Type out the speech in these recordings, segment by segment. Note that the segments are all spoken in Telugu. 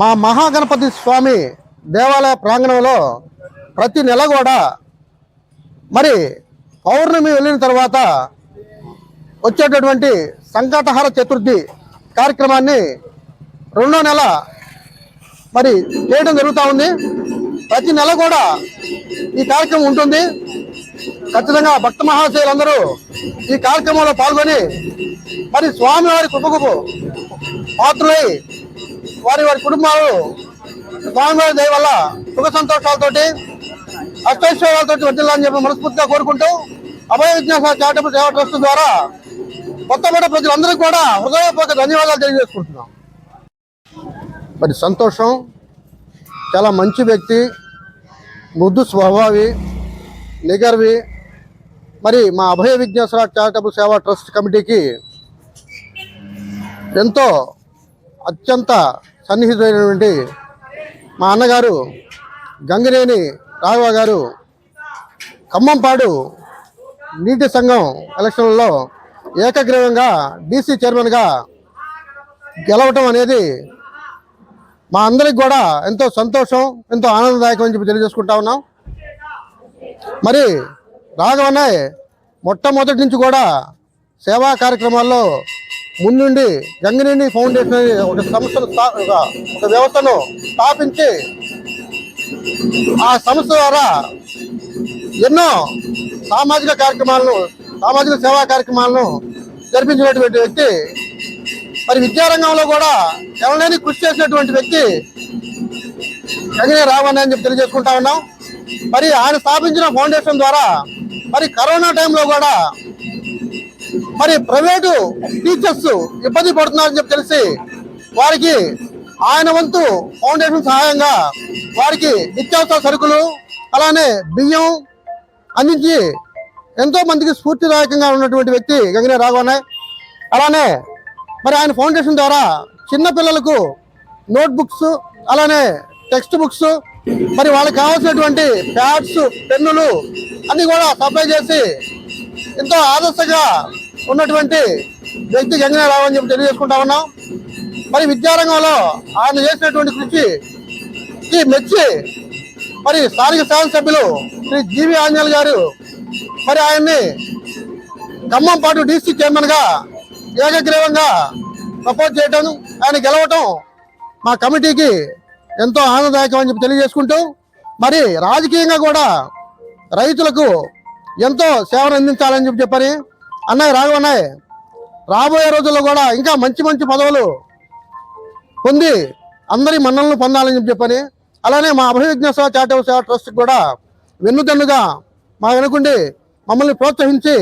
మా మహాగణపతి స్వామి దేవాలయ ప్రాంగణంలో ప్రతి నెల కూడా మరి పౌర్ణమి వెళ్ళిన తర్వాత వచ్చేటటువంటి సంకటహర చతుర్థి కార్యక్రమాన్ని రెండో నెల మరి చేయడం జరుగుతూ ఉంది. ప్రతి నెల కూడా ఈ కార్యక్రమం ఉంటుంది. ఖచ్చితంగా భక్త మహాశయులందరూ ఈ కార్యక్రమంలో పాల్గొని మరి స్వామివారి కృపకు పాత్రులై వారి వారి కుటుంబాలు స్వామివారి దయ వల్ల సుఖ సంతోషాలతోటి అష్టైశ్వర్యాలతో వర్తిల్లాలని చెప్పి మనస్ఫూర్తిగా కోరుకుంటూ అభయ విజ్ఞాస చారిటబుల్ సేవా ట్రస్ట్ ద్వారా కొత్తపేట ప్రజలందరికీ కూడా హృదయపూర్వక ధన్యవాదాలు తెలియజేసుకుంటున్నాం. మరి సంతోషం చాలా మంచి వ్యక్తి మృదు స్వభావి నిగర్వి మరి మా అభయ విజ్ఞాసరా చారిటబుల్ సేవా ట్రస్ట్ కమిటీకి ఎంతో అత్యంత సన్నిహితమైనటువంటి మా అన్నగారు గంగినేని రాఘవ గారు ఖమ్మంపాడు నీటి సంఘం ఎలక్షన్లలో ఏకగ్రీవంగా డీసీ చైర్మన్గా గెలవటం అనేది మా అందరికి కూడా ఎంతో సంతోషం ఎంతో ఆనందదాయకం అని చెప్పి తెలియజేసుకుంటా ఉన్నాం. మరి రాఘవన్నయ్య మొట్టమొదటి నుంచి కూడా సేవా కార్యక్రమాల్లో ముందుండి గంగినేని ఫౌండేషన్ అనే ఒక సంస్థను ఒక- వ్యవస్థను స్థాపించి ఆ సంస్థ ద్వారా ఎన్నో సామాజిక కార్యక్రమాలను సామాజిక సేవా కార్యక్రమాలను జరిపించినటువంటి వ్యక్తి. మరి విద్యారంగంలో కూడా ఎవరైనా కృషి చేసినటువంటి వ్యక్తి గంగినే రావని అని చెప్పి తెలియజేసుకుంటా ఉన్నాం. మరి ఆయన స్థాపించిన ఫౌండేషన్ ద్వారా మరి కరోనా టైంలో కూడా మరి ప్రైవేటు టీచర్స్ ఇబ్బంది పడుతున్నారని చెప్పి తెలిసి వారికి ఆయన వంతు ఫౌండేషన్ సహాయంగా వారికి నిత్యావసర సరుకులు అలానే బియ్యం అందించి ఎంతో మందికి స్ఫూర్తిదాయకంగా ఉన్నటువంటి వ్యక్తి గంగినే రాఘవనాయ్ అలానే మరి ఆయన ఫౌండేషన్ ద్వారా చిన్నపిల్లలకు నోట్బుక్స్ అలానే టెక్స్ట్ బుక్స్ మరి వాళ్ళకి కావాల్సినటువంటి ప్యాడ్స్ పెన్నులు అన్నీ కూడా సప్లై చేసి ఎంతో ఆదర్శంగా ఉన్నటువంటి వ్యక్తి గంగినే రావు అని చెప్పి తెలియజేసుకుంటా ఉన్నాం. మరి విద్యారంగంలో ఆయన చేసినటువంటి కృషికి మెచ్చి మరి స్థానిక శాసనసభ్యులు శ్రీ జీవి ఆంజనేయులు గారు మరి ఆయన్ని ఖమ్మంపాటు డీసీ చైర్మన్గా ఏకగ్రీవంగా ప్రపోజ్ చేయటం ఆయన గెలవటం మా కమిటీకి ఎంతో ఆనందదాయకం అని చెప్పి తెలియజేసుకుంటూ మరి రాజకీయంగా కూడా రైతులకు ఎంతో సేవలు అందించాలని చెప్పి చెప్పని అన్నయ్య రాఘవన్నయ్య రాబోయే రోజుల్లో కూడా ఇంకా మంచి మంచి పదవులు పొంది అందరి మన్నలను పొందాలని చెప్పి చెప్పని అలానే మా అభివృద్ధి సేవ చారిటబుల్ సేవ ట్రస్ట్ కూడా వెన్నుదన్నుగా మా వెనుకుండి మమ్మల్ని ప్రోత్సహించి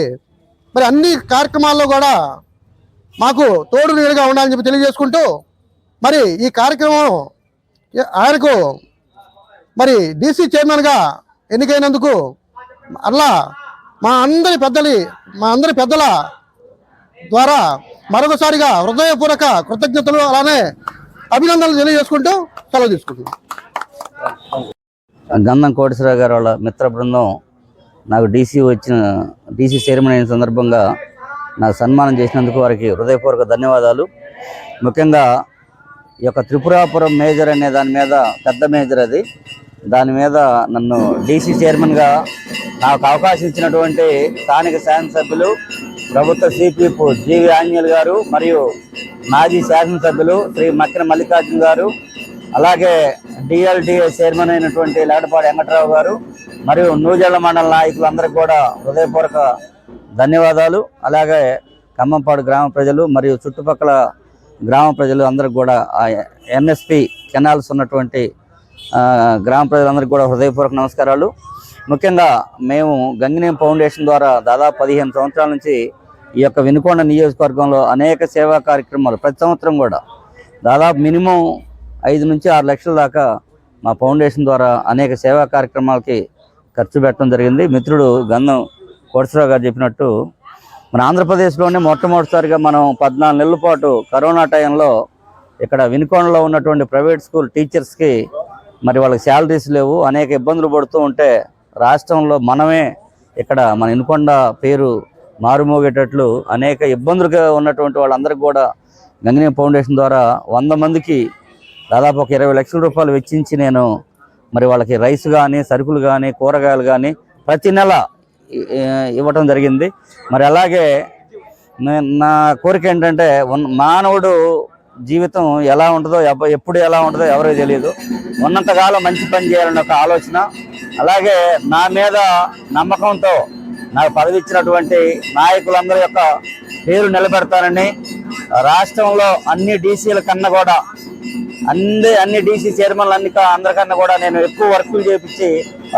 మరి అన్ని కార్యక్రమాల్లో కూడా మాకు తోడు నీడుగా ఉండాలని చెప్పి తెలియజేసుకుంటూ మరి ఈ కార్యక్రమం ఆయనకు మరి డీసీ చైర్మన్గా ఎన్నికైనందుకు అలా మా అందరి పెద్దలి మా అందరి పెద్దల ద్వారా మరొకసారిగా హృదయపూర్వక కృతజ్ఞతలు అలానే అభినందనలు తెలియజేసుకుంటూ సెలవు తీసుకుంటున్నాం. గంధం కోటేశ్వరరావు గారు వాళ్ళ మిత్ర బృందం నాకు డీసీ వచ్చిన డీసీ చైర్మన్ అయిన సందర్భంగా నాకు సన్మానం చేసినందుకు వారికి హృదయపూర్వక ధన్యవాదాలు. ముఖ్యంగా ఈ యొక్క త్రిపురాపురం మేజర్ అనే దాని మీద పెద్ద మేజర్ అది. దాని మీద నన్ను డీసీ చైర్మన్గా నాకు అవకాశం ఇచ్చినటువంటి స్థానిక శాసనసభ్యులు ప్రభుత్వ సిపిఎఫ్ జీవి ఆంజనేయులు గారు మరియు మాజీ శాసనసభ్యులు శ్రీ మక్కిన మల్లికార్జున గారు అలాగే డిఎల్డిఏ చైర్మన్ అయినటువంటి లేడపాటి వెంకట్రావు గారు మరియు నూజెళ్ళ మండల నాయకులందరికీ కూడా హృదయపూర్వక ధన్యవాదాలు. అలాగే ఖమ్మంపాడు గ్రామ ప్రజలు మరియు చుట్టుపక్కల గ్రామ ప్రజలు అందరికి కూడా ఎంఎస్పి కెనాల్స్ ఉన్నటువంటి గ్రామ ప్రజలందరికీ కూడా హృదయపూర్వక నమస్కారాలు. ముఖ్యంగా మేము గంగినేం ఫౌండేషన్ ద్వారా దాదాపు పదిహేను సంవత్సరాల నుంచి ఈ యొక్క వినుకొండ నియోజకవర్గంలో అనేక సేవా కార్యక్రమాలు ప్రతి సంవత్సరం కూడా. దాదాపు మినిమం ఐదు నుంచి ఆరు లక్షల దాకా మా ఫౌండేషన్ ద్వారా అనేక సేవా కార్యక్రమాలకి ఖర్చు పెట్టడం జరిగింది. మిత్రుడు గంధం కోటసరావు గారు చెప్పినట్టు మన ఆంధ్రప్రదేశ్లోనే మొట్టమొదటిసారిగా మనం పద్నాలుగు నెలల పాటు కరోనా టైంలో ఇక్కడ వినుకొండలో ఉన్నటువంటి ప్రైవేట్ స్కూల్ టీచర్స్కి మరి వాళ్ళకి శాలరీస్ లేవు అనేక ఇబ్బందులు పడుతూ ఉంటే రాష్ట్రంలో మనమే ఇక్కడ మన ఇనుకొండ పేరు మారుమోగేటట్లు అనేక ఇబ్బందులుగా ఉన్నటువంటి వాళ్ళందరికీ కూడా గంగినే ఫౌండేషన్ ద్వారా వంద మందికి దాదాపు ఒక ఇరవై లక్షల రూపాయలు వెచ్చించి నేను మరి వాళ్ళకి రైస్ కానీ సరుకులు కానీ కూరగాయలు కానీ ప్రతి నెల ఇవ్వటం జరిగింది. మరి అలాగే నా కోరిక ఏంటంటే మానవుడు జీవితం ఎలా ఉంటుందో ఎప్పుడు ఎలా ఉంటుందో ఎవరో తెలియదు. ఉన్నంతకాలం మంచి పని చేయాలన్న ఒక ఆలోచన. అలాగే నా మీద నమ్మకంతో నాకు పదవి ఇచ్చినటువంటి నాయకులందరి యొక్క పేరు నిలబెడతానని రాష్ట్రంలో అన్ని డీసీల కన్నా కూడా అన్ని అన్ని డీసీ చైర్మన్లు అన్ని అందరికన్నా కూడా నేను ఎక్కువ వర్కులు చేపించి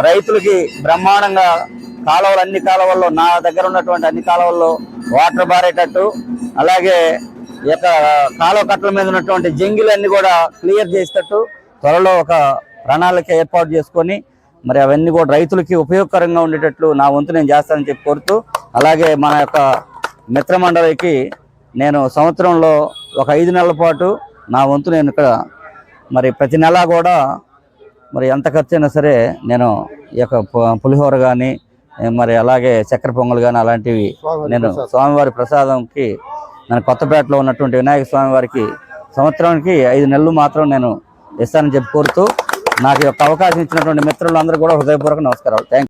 రైతులకి బ్రహ్మాండంగా కాలువలు అన్ని కాలువల్లో నా దగ్గర ఉన్నటువంటి అన్ని కాలువల్లో వాటర్ బారేటట్టు అలాగే యొక్క కాలువ కట్టల మీద ఉన్నటువంటి జంగిలన్నీ కూడా క్లియర్ చేసేటట్టు త్వరలో ఒక ప్రణాళిక ఏర్పాటు చేసుకొని మరి అవన్నీ కూడా రైతులకి ఉపయోగకరంగా ఉండేటట్లు నా వంతు నేను చేస్తానని చెప్పి కోరుతూ అలాగే మన యొక్క మిత్ర మండలికి నేను సంవత్సరంలో ఒక ఐదు నెలల పాటు నా వంతు నేను ఇక్కడ మరి ప్రతి నెల కూడా మరి ఎంత ఖర్చు అయినా సరే నేను ఈ యొక్క పులిహోర కానీ మరి అలాగే చక్కెర పొంగల్ కానీ అలాంటివి నేను. స్వామివారి ప్రసాదంకి నేను కొత్తపేటలో ఉన్నటువంటి వినాయక స్వామి వారికి సంవత్సరానికి ఐదు నెలలు మాత్రం నేను ఇస్తానని చెప్పి కోరుతూ నాకు యొక్క అవకాశం ఇచ్చినటువంటి మిత్రులందరూ కూడా హృదయపూర్వక నమస్కారాలు. థ్యాంక్